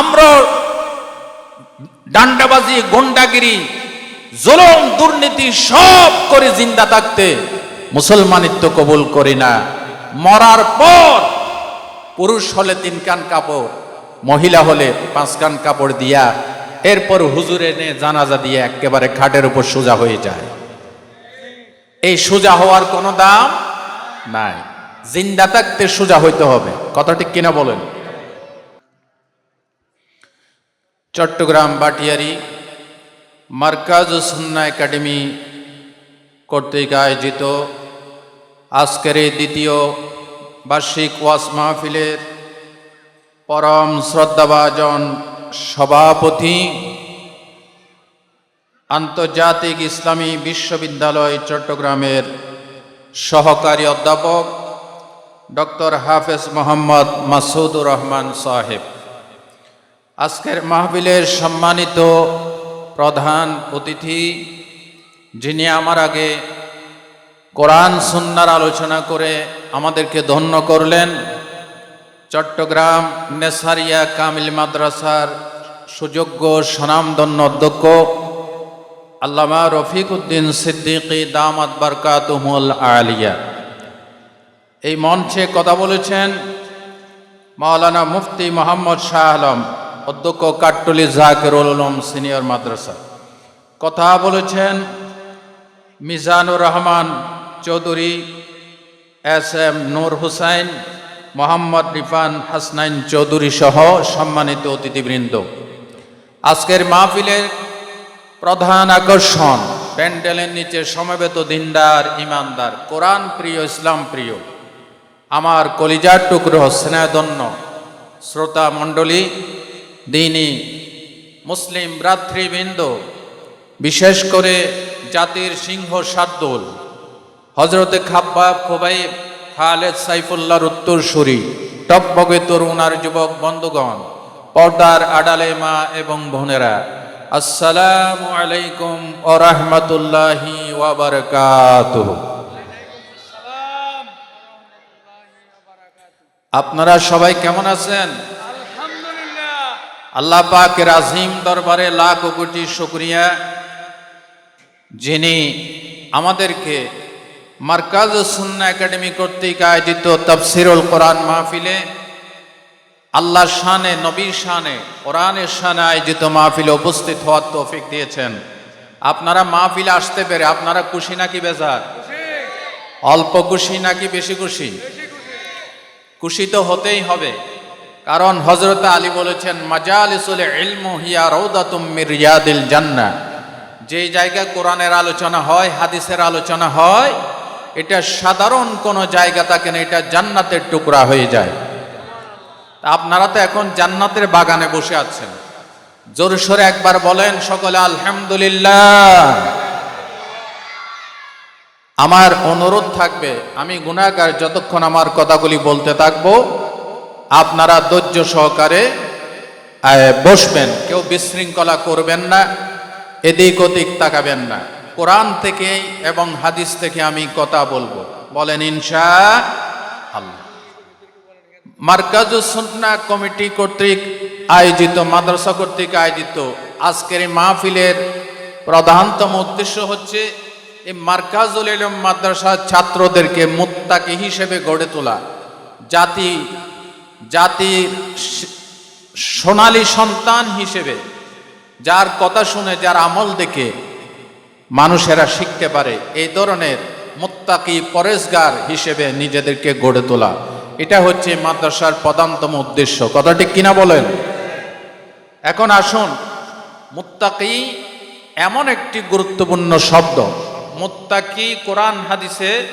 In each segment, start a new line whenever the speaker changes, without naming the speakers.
আমরা ডান্ডাবাজি, গন্ডাগিরি, জলম, দুর্নীতি সব করে জিন্দা থাকতে মুসলমানিত্ব কবুল করি না। মরার পর পুরুষ হলে তিন কান কাপড়, মহিলা হলে পাঁচ কান কাপড় দিয়া এরপর হুজুরে এনে জানাজা দিয়ে একেবারে খাটের উপর সোজা হয়ে যায়। এই সোজা হওয়ার কোনো দাম নাই। জিন্দা থাকতে সোজা হইতে হবে। কথাটি কিনা বলেন? চট্টগ্রাম বাটিয়ারি মার্কাজ সুন্না একাডেমি কর্তৃক আয়োজিত আজকের এই দ্বিতীয় বার্ষিক ওয়াস মাহফিলের পরম শ্রদ্ধাভাজন সভাপতি আন্তর্জাতিক ইসলামী বিশ্ববিদ্যালয় চট্টগ্রামের সহকারী অধ্যাপক ডক্টর হাফেজ মোহাম্মদ মাসুদুর রহমান সাহেব। আজকের মাহবিলের সম্মানিত প্রধান অতিথি, যিনি আমার আগে কোরআন, সুন্নার আলোচনা করে আমাদেরকে ধন্য করলেন, চট্টগ্রাম নেসারিয়া কামিল মাদ্রাসার সুযোগ্য স্বনামধন্য অধ্যক্ষ আল্লামা রফিক উদ্দিন সিদ্দিকী দামাত বারকাতুমুল আলিয়া। এই মঞ্চে কথা বলেছেন মাওলানা মুফতি মোহাম্মদ শাহ আলম। অধ্যক্ষ কাট্টলি জাকিরুল উলুম সিনিয়র মাদ্রাসা। কথা বলেছেন মিজানুর রহমান চৌধুরী, এস এম নূর হুসাইন, মোহাম্মদ রিফান হাসনাইন চৌধুরী সহ সম্মানিত অতিথিবৃন্দ। আজকের মাহফিলের প্রধান আকর্ষণ, প্যান্ডেলের নিচে সমবেত দিনদার, ইমানদার, কোরআন প্রিয়, ইসলাম প্রিয়। আমার কলিজার টুকরো স্নেহধন্য শ্রোতা মণ্ডলী দিনী মুসলিম ভ্রাতৃবৃন্দ, বিশেষ করে জাতির সিংহ সাদ্দুল হজরতে খাব্বাব খোবাই খালেদ সাইফুল্লাহর উত্তরসূরি, টকবগে তরুণ আর যুবক বন্ধুগণ, পর্দার আড়ালে মা এবং বোনেরা, আসসালামু আলাইকুম ও রহমতুল্লাহি আপনারা সবাই কেমন আছেন? আল্লাহ পাকের আজিম দরবারে লাখ কোটি শুক্রিয়া। যিনি আমাদেরকে মার্কাজ সুন্না একাডেমি কর্তৃক আয়োজিত তফসিরুল কোরআন মাহফিলে আল্লাহ শানে, নবীর শানে, কোরআনের শানে আয়োজিত মাহফিলে উপস্থিত হওয়ার তৌফিক দিয়েছেন। আপনারা মাহফিলে আসতে পেরে আপনারা খুশি নাকি বেজার? অল্প খুশি নাকি বেশি খুশি? খুশি তো হতেই হবে। কারণ হজরত আলী বলেছেন রিয়াদিল জান্নাহ। যেই জায়গায় কোরআনের আলোচনা হয়, হাদিসের আলোচনা হয়, এটা সাধারণ কোনো জায়গা থাকে না, এটা জান্নাতের টুকরা হয়ে যায়। আপনারা তো এখন জান্নাতের বাগানে বসে আছেন। জোরে সোরে একবার বলেন, সকলে আলহামদুলিল্লাহ। আমার অনুরোধ থাকবে, আমি গুণাগার যতক্ষণ আমার কথাগুলি বলতে থাকব আপনারা ধৈর্য সহকারে বসবেন। কেউ বিশৃঙ্খলা করবেন না, এদিক ওদিক তাকাবেন না। কোরআন থেকে এবং হাদিস থেকে আমি কথা বলব। বলেন, ইনশা আল্লাহ। মার্কাজুস সুন্না কমিটি কর্তৃক আয়োজিত, মাদ্রাসা কর্তৃক আয়োজিত আজকের এই মাহফিলের প্রধানতম উদ্দেশ্য হচ্ছে এই মার্কাজুল ইলম মাদ্রাসার ছাত্রদেরকে মুত্তাকি হিসেবে গড়ে তোলা। জাতি জাতির সোনালি সন্তান হিসেবে, যার কথা শুনে, যার আমল দেখে মানুষেরা শিখতে পারে, এই ধরনের মুত্তাকি পরেশগার হিসেবে নিজেদেরকে গড়ে তোলা। এটা হচ্ছে মাদ্রাসার প্রধানতম উদ্দেশ্য। কথাটি কিনা বলেন? এখন আসুন, মুত্তাকি এমন একটি গুরুত্বপূর্ণ শব্দ। মুত্তাকি কোরআন হাদিসে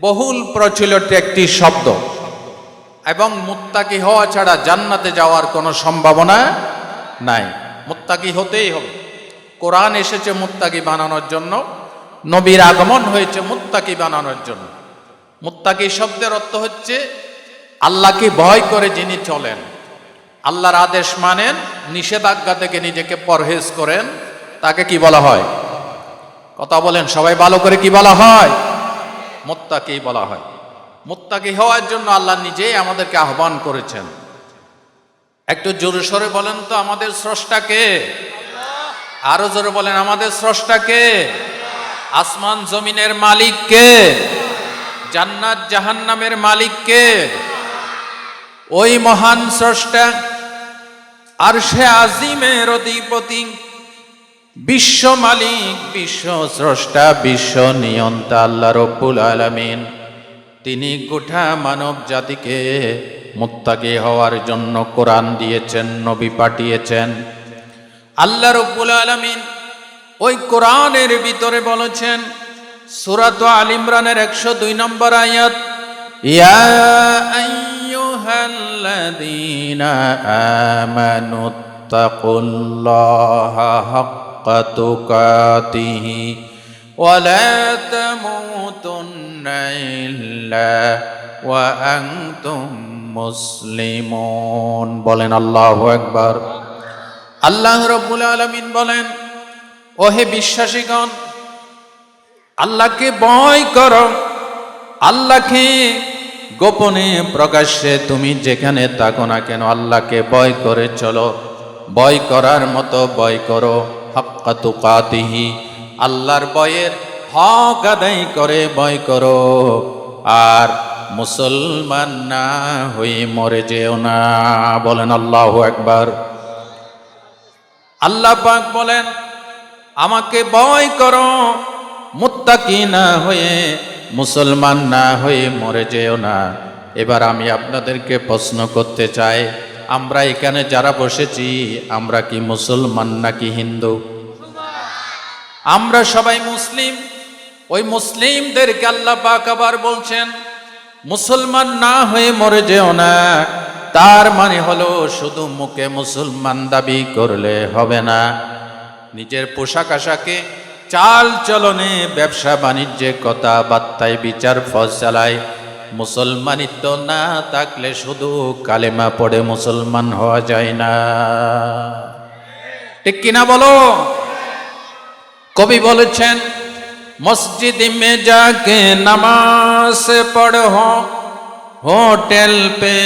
বহুল প্রচলিত একটি শব্দ। এবং মুত্তাকি হওয়া ছাড়া জান্নাতে যাওয়ার কোনো সম্ভাবনা নাই। মুত্তাকি হতেই হবে। কোরআন এসেছে মুত্তাকি বানানোর জন্য, নবীর আগমন হয়েছে মুত্তাকি বানানোর জন্য। মুত্তাকি শব্দের অর্থ হচ্ছে আল্লাহকে ভয় করে যিনি চলেন। আল্লাহর আদেশ মানেন, নিষেধাজ্ঞা থেকে নিজেকে পরহেজ করেন। তাকে কি বলা হয়? কথা বলেন, সবাই ভালো করে কি বলা হয়? মুত্তাকি বলা হয়। মুত্তাকি হওয়ার জন্য আল্লাহ নিজেই আমাদেরকে আহ্বান করেছেন। একটু জোরে সরে বলেন তো আমাদের স্রষ্টাকে আরও জোরে বলেন আমাদের স্রষ্টাকে আসমান জমিনের মালিক কে? জান্নাত জাহান্নামের মালিক কে? ওই মহান স্রষ্টা আর সে আজিমের অধিপতি। বিশ্ব মালিক বিশ্ব স্রষ্টা বিশ্ব নিয়ন্তা আল্লাহ রব্বুল আলামিন। তিনি গোটা মানব জাতিকে মুত্তাকি হওয়ার জন্য কোরআন দিয়েছেন, নবী পাঠিয়েছেন। আল্লাহ রব্বুল আলমিন ওই কোরআনের ভিতরে বলেছেন, সুরাত আল ইমরানের একশো দুই নম্বর আয়াত, ইয়া তামুতুন্না ইল্লা ওয়া আনতুম মুসলিমুন বলেন আল্লাহু আকবার। আল্লাহ রব্বুল আলামিন বলেন, ওহে বিশ্বাসীগণ, আল্লাহকে ভয় করো। আল্লাহকে গোপনে প্রকাশ্যে তুমি যেখানে থাকো না কেন, আল্লাহকে ভয় করে চলো। ভয় করার মতো ভয় করো। হাক্কা তুকাতিহি। আল্লাহর বয়ের হক আদায় করে বয় করো। আর মুসলমান না হয়ে মরে যেও না, বলেন আল্লাহ একবার আল্লাহ পাক বলেন, আমাকে বয় করো, মুত্তাকি না হয়ে, মুসলমান না হয়ে মরে যেও না। এবার আমি আপনাদেরকে প্রশ্ন করতে চাই, আমরা এখানে যারা বসেছি, আমরা কি মুসলমান নাকি হিন্দু? আমরা সবাই মুসলিম। ওই মুসলিমদেরকে আল্লাহ পাক আবার বলছেন, মুসলমান না হয়ে মরে যেও না। তার মানে হলো শুধু মুখে মুসলমান দাবি করলে হবে না। নিজের পোশাক আশাকে, চাল চলনে, ব্যবসা বাণিজ্যে কথাবার্তায় বিচার ফসলায় মুসলমানিত্ব না থাকলে শুধু কালেমা পড়ে মুসলমান হওয়া যায় না। ঠিক কিনা বলো? কবি বলেছেন, মসজিদ মে যাকে নামাজ পড়হ হোটেল পে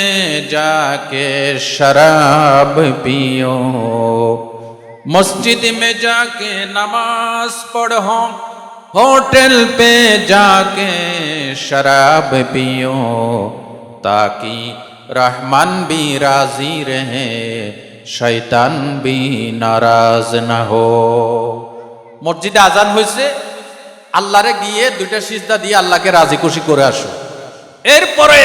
যাকে শরাব পিও। মসজিদ মে যাকে নামাজ পড়হ হোটেল পে যাকে শরাব পিও। তাকি রহমান ভি রাজি রহে শৈতান ভি নারাজ না হো। মসজিদে আজান হয়েছে, আল্লাহরে গিয়ে দুইটা সিজদা দিয়ে আল্লাহকে রাজি খুশি করে আসো। এরপরে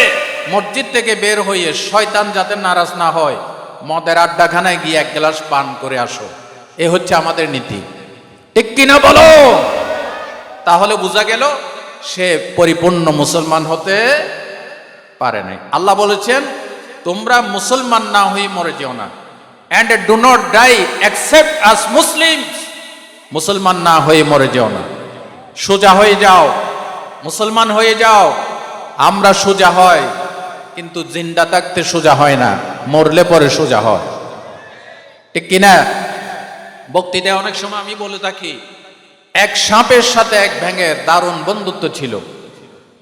মসজিদ থেকে বের হয়ে শয়তান যাতে নারাজ না হয়, মদের আড্ডাখানায় গিয়ে এক গ্লাস পান করে আসো। এ হচ্ছে আমাদের নীতি। ঠিক কিনা বলো? তাহলে বোঝা গেল সে পরিপূর্ণ মুসলমান হতে পারে নাই। আল্লাহ বলেছেন, তোমরা মুসলমান না হয়ে মরে যেও না। And do not die accept us Muslim মুসলমান না হয়ে মরে যেও না। সোজা হয়ে যাও। মুসলমান হয়ে যাও। আমরা সোজা হয়, কিন্তু জিন্দা থাকতে সোজা হয় না। মরলে পরে সোজা হয়। ঠিক কিনা? বক্তৃতায় অনেক সময় আমি বলে থাকি, এক সাপের সাথে এক ব্যাঙের দারুণ বন্ধুত্ব ছিল।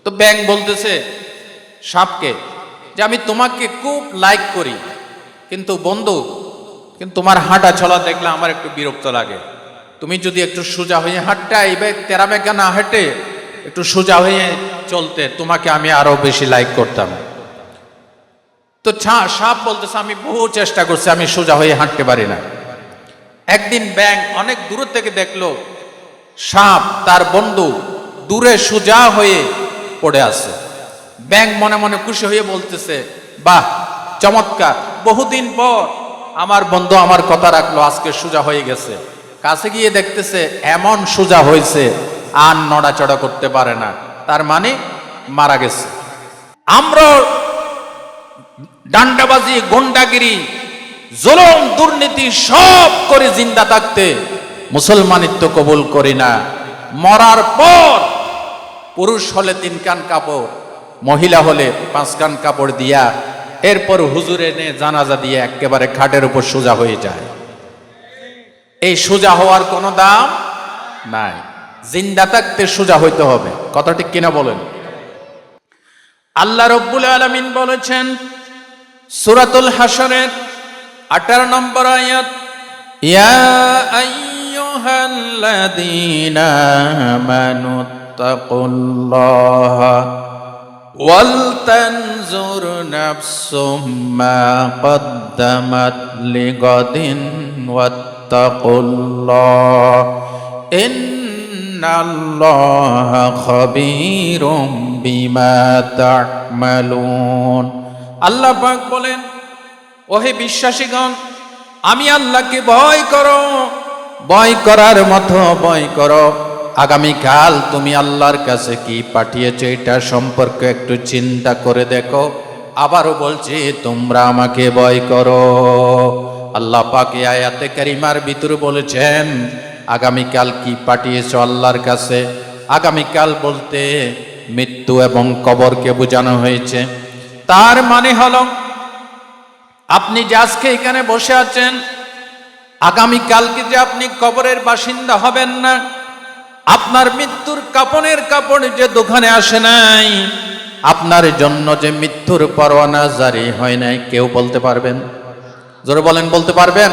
তো ব্যাং বলতেছে, সাপকে, যে আমি তোমাকে খুব লাইক করি, কিন্তু বন্ধু, কিন্তু তোমার হাঁটা চলা দেখলে আমার একটু বিরক্ত লাগে। তুমি যদি একটু সোজা হয়ে হাঁটতে আইবে তেরা বেগা না হেঁটে একটু সোজা হয়ে চলতে, তোমাকে আমি আরও বেশি লাইক করতাম। তো সাপ বলতেছে, আমি বহু চেষ্টা করছি, আমি সোজা হয়ে হাঁটতে পারি না। একদিন ব্যাং অনেক দূর থেকে দেখল, সাপ তার বন্ধু দূরে সোজা হয়ে পড়ে আছে। ব্যাং মনে মনে খুশি হয়ে বলতেছে, বাহ, চমৎকার। বহুদিন পর আমার বন্ধু আমার কথা রাখল, আজকে সোজা হয়ে গেছে। কাছে গিয়ে দেখতেছে এমন সোজা হয়েছে, আর নড়াচড়া করতে পারে না। তার মানে মারা গেছে। আমরা ডান্ডাবাজি, গন্ডাগিরি, জুলুম, দুর্নীতি সব করে জিন্দা থাকতে মুসলমানিত্ব কবুল করি না। মরার পর পুরুষ হলে তিন কান কাপড়, মহিলা হলে পাঁচ কান কাপড় দিয়া, এরপর হুজুরে এনে জানাজা দিয়ে একেবারে খাটের উপর সোজা হয়ে যায়। এই সোজা হওয়ার কোনো দাম নাই জিন্দা থাকতে সোজা হইতে হবে কথা ঠিক কিনা বলেন আল্লাহ রব্বুল আলমিন বলেছেন সুরাতুল হাসরের আঠারো নম্বর আয়াত ইয়া আইয়ুহাল্লাযীনা আমানু তাকুল্লাহা ولتنظر نفس ما قدمت لغد واتقوا الله إن الله خبير بما تعملون আল্লাহ পাক বলেন ওহে বিশ্বাসীগণ আমি আল্লাহকে ভয় করো ভয় করার মতো ভয় করো আগামীকাল তুমি আল্লাহর কাছে কি পাঠিয়েছো এটা সম্পর্কে একটু চিন্তা করে দেখো আবারও বলছি তোমরা আমাকে ভয় করো আল্লাহ পাকে আয়াতে কারিমার ভিতরে বলেছেন, আগামীকাল কি পাঠিয়েছো আল্লাহর কাছে? আগামীকাল বলতে মৃত্যু এবং কবরকে বোঝানো হয়েছে। তার মানে হলো, আপনি যে আজকে এখানে বসে আছেন আগামী কালকে যে আপনি কবরের বাসিন্দা হবেন না? আপনার মৃত্যুর কাপনের কাপড় যে দোকানে আসে নাই, আপনার জন্য যে মৃত্যুর পরোয়ানা জারি হয় নাই, কেউ বলতে পারবেন? জোরে বলেন, বলতে পারবেন?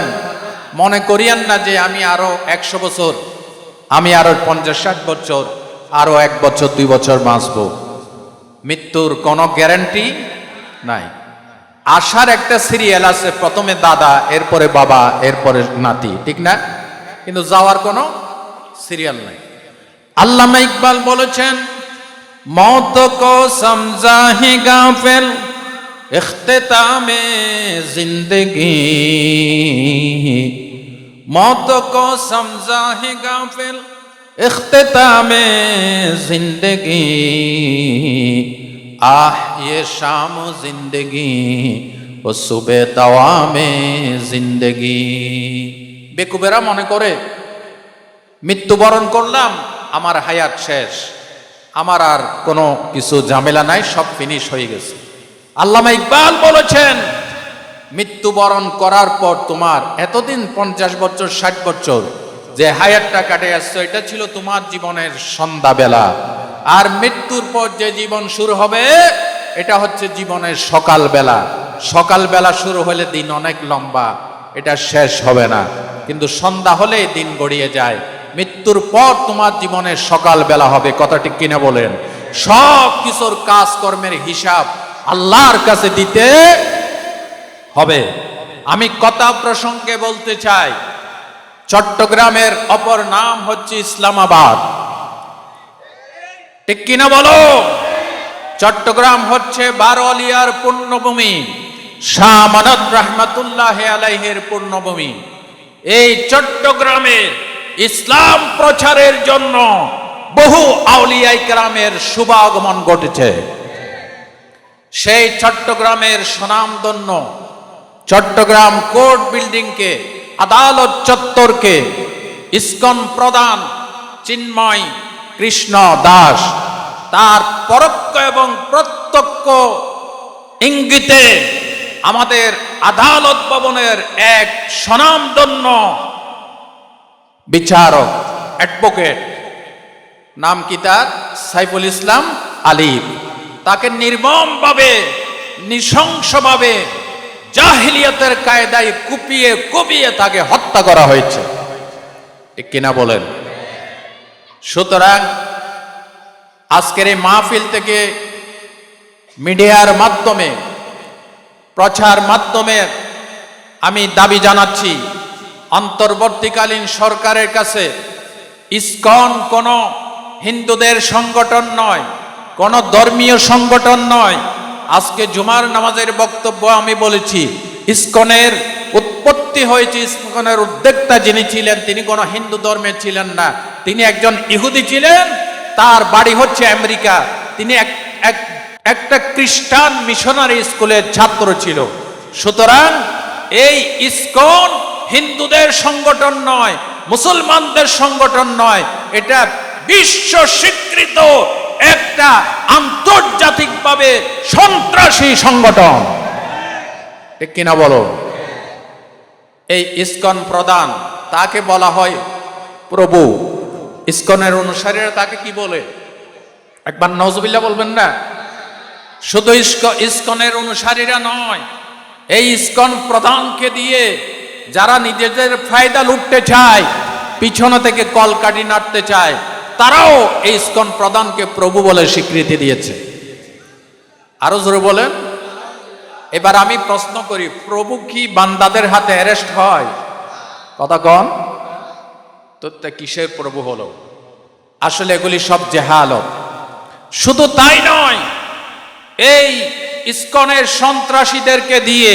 মনে করিয়েন না যে আমি আরও একশো বছর, আমি আরও পঞ্চাশ, ষাট বছর, আরও এক বছর, দুই বছর বাঁচবো। মৃত্যুর কোনো গ্যারান্টি নাই। আসার একটা সিরিয়াল আছে, প্রথমে দাদা, এরপরে বাবা, এরপরে নাতি, ঠিক না? কিন্তু যাওয়ার কোনো সিরিয়াল নাই। আল্লামা ইকবাল বলেছেন মত কো গাফেল اختتام زندگی موت کو سمجھا ہے غافل اختتام زندگی آہ یہ شام زندگی ও সুবে তাওয়ামে জিন্দেগি। বেকুবেরা মনে করে, মৃত্যুবরণ করলাম, আমার হায়াত শেষ। আমার আর কোনো কিছু ঝামেলা নাই, সব ফিনিশ হয়ে গেছে। আল্লামা ইকবাল বলেছেন, মৃত্যুবরণ করার পর তোমার এতদিন পঞ্চাশ বছর, ষাট বছর যে হায়ারটা কাটে আসছো, এটা ছিল তোমার জীবনের সন্ধ্যাবেলা। আর মৃত্যুর পর যে জীবন শুরু হবে, এটা হচ্ছে জীবনের সকালবেলা। সকালবেলা শুরু হলে দিন অনেক লম্বা, এটা শেষ হবে না। কিন্তু সন্ধ্যা হলে দিন গড়িয়ে যায়। মৃত্যুর পর তোমার জীবনের সকালবেলা হবে, কথাটি কিনে বলেন। সব কিছুর কাজকর্মের হিসাব আল্লাহর কাছে দিতে হবে। আমি কথা প্রসঙ্গে বলতে চাই, চট্টগ্রামের অপর নাম হচ্ছে ইসলামাবাদ। ঠিক কিনা বলো? চট্টগ্রাম হচ্ছে বারোয়ালিয়ার পূর্ণভূমি, শাহ রহমাতুল্লাহ আলাইহের পূর্ণভূমি। এই চট্টগ্রামে ইসলাম প্রচারের জন্য বহু আউলিয়াই কেরামের শুভাগমন ঘটেছে। সেই চট্টগ্রামের সুনামধন্য চট্টগ্রাম কোর্ট বিল্ডিংকে, আদালত চত্বরকে ইস্কন প্রধান চিন্ময় কৃষ্ণ দাস তার পরোক্ষ এবং প্রত্যক্ষ ইঙ্গিতে আমাদের আদালত ভবনের এক স্বনামধন্য বিচারক অ্যাডভোকেট নাম কি তার? সাইফুল ইসলাম আলিফ তাকে নির্মমভাবে, নৃশংসভাবে জাহিলিয়াতের কায়দায় কুপিয়ে কুপিয়ে তাকে হত্যা করা হয়েছে। কিনা বলেন? সুতরাং আজকের এই মাহফিল থেকে মিডিয়ার মাধ্যমে, প্রচার মাধ্যমে আমি দাবি জানাচ্ছি, অন্তর্বর্তীকালীন সরকারের কাছে ইসকন কোনো হিন্দুদের সংগঠন নয় কোনো ধর্মীয় সংগঠন নয়। আজকে জুমার নামাজের বক্তব্য আমি বলেছি, ইস্কনের উৎপত্তি হয়েছে, ইস্কনের উদ্যোক্তা যিনি ছিলেন, তিনি কোনো হিন্দু ধর্মের ছিলেন না। তিনি একজন ইহুদি ছিলেন, তার বাড়ি হচ্ছে আমেরিকা। তিনি এক, এক- একটা খ্রিস্টান মিশনারি স্কুলের ছাত্র ছিল। সুতরাং এই ইস্কন হিন্দুদের সংগঠন নয়, মুসলমানদের সংগঠন নয়, এটা বিশ্ব স্বীকৃত একটা আন্তর্জাতিকভাবে সন্ত্রাসী সংগঠন। ঠিক কিনা বলো? এই ইস্কন প্রধান, তাকে বলা হয় প্রভু। ইস্কনের অনুসারীরা তাকে কি বলে? একবার নজবিল্লা বলবেন না? শুধু ইস্ক, ইসকনের অনুসারীরা নয়, এই ইস্কন প্রধানকে দিয়ে যারা নিজেদের ফায়দা লুটতে চায়, পিছনে থেকে কল কলকাটি নাড়তে চায় তারাও এই ইস্কন প্রদানকে প্রভু বলে স্বীকৃতি দিয়েছে। আরও জোরে বলেন। এবার আমি প্রশ্ন করি, প্রভু কি বান্দাদের হাতে অ্যারেস্ট হয়? কথা কন। তো কিসের প্রভু হলো? আসলে এগুলি সব জেহালত। শুধু তাই নয়, এই ইস্কনের সন্ত্রাসীদেরকে দিয়ে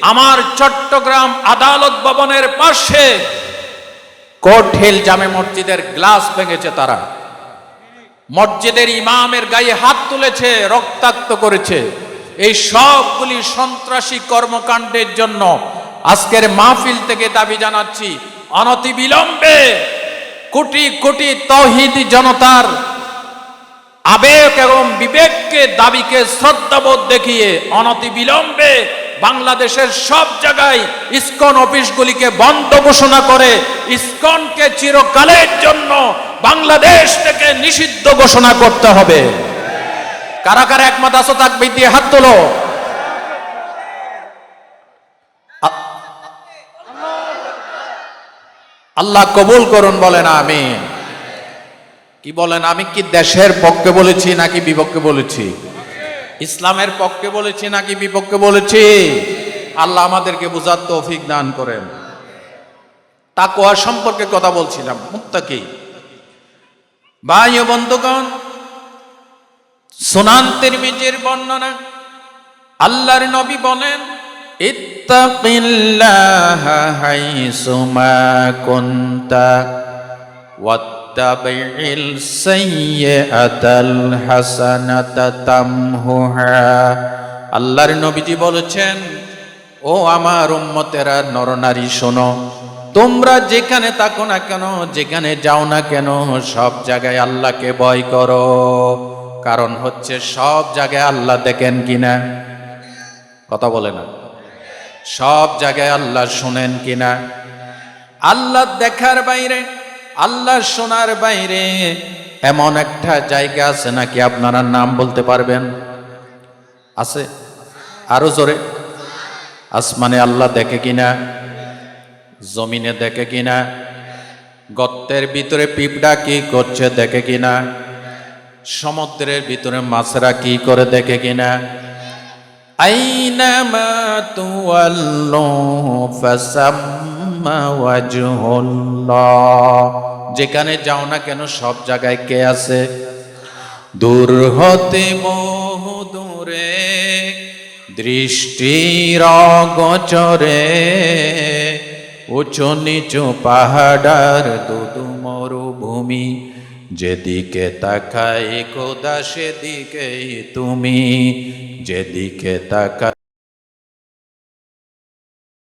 আমার চট্টগ্রাম আদালত ভবনের পাশে হিল জামে মসজিদের গ্লাস ভেঙেছে তারা। মসজিদের ইমামের গায়ে হাত তুলেছে, রক্তাক্ত করেছে। এই সবগুলি সন্ত্রাসী কর্মকাণ্ডের জন্য আজকের মাহফিল থেকে দাবি জানাচ্ছি, অনতিবিলম্বে কোটি কোটি তহিদ জনতার আবেগ এবং বিবেককে, দাবিকে, শ্রদ্ধাবোধ দেখিয়ে অনতিবিলম্বে বাংলাদেশের সব জায়গায় ইসকন অফিসগুলিকে বন্ধ ঘোষণা করে ইসকনকে চিরকালের জন্য বাংলাদেশ থেকে নিষিদ্ধ ঘোষণা করতে হবে। কারা কারা একমত আছো থাকবে দিয়ে হাত তোলো। আল্লাহ কবুল করুন বলেন আমি কি বলেন? আমি কি দেশের পক্ষে বলেছি নাকি বিপক্ষে বলেছি? ইসলামের পক্ষে বলেছি নাকি বিপক্ষে বলেছি? আল্লাহ আমাদেরকে বুঝার তৌফিক দান করেন। তাকোয়া সম্পর্কে কথা বলছিলাম, মুত্তাকি। ভাই ও বন্ধুগণ, সুনান তিরমিজির বর্ণনা, আল্লাহর নবী বলেন, ইত্তাকিল্লাহা হাইসুমা কুনতা ওয়াত্তাবিল সাইয়্যাতাল হাসানাতা তামহুহা আল্লাহর নবীজি বলেছেন, ও আমার উম্মতেরা, নরনারী, শোনো, তোমরা যেখানে থাকো না কেন, যেখানে যাও না কেন, সব জায়গায় আল্লাহকে ভয় করো। কারণ হচ্ছে সব জায়গায় আল্লাহ দেখেন কিনা? কথা বলে না। সব জায়গায় আল্লাহ শুনেন কিনা? আল্লাহ দেখার বাইরে আল্লাহ সোনার বাইরে এমন একটা জায়গা আছে নাকি আপনারা নাম বলতে পারবেন? আছে? আরও জোরে। আসমানে আল্লাহ দেখে কিনা? জমিনে দেখে কিনা? গর্তের ভিতরে পিঁপড়া কি করছে দেখে কিনা? সমুদ্রের ভিতরে মাছরা কি করে দেখে কিনা? আইনামা তুয়াল্লু ফাসাম্মা যেখানে যাও না কেন, সব জায়গায় কে আছে? দূর হতে বহু দূরে, দৃষ্টির উঁচু নিচু পাহাড়ার দুদু মরুভূমি, যেদিকে তাকাই কোদা সেদিকেই তুমি, যেদিকে তাকাই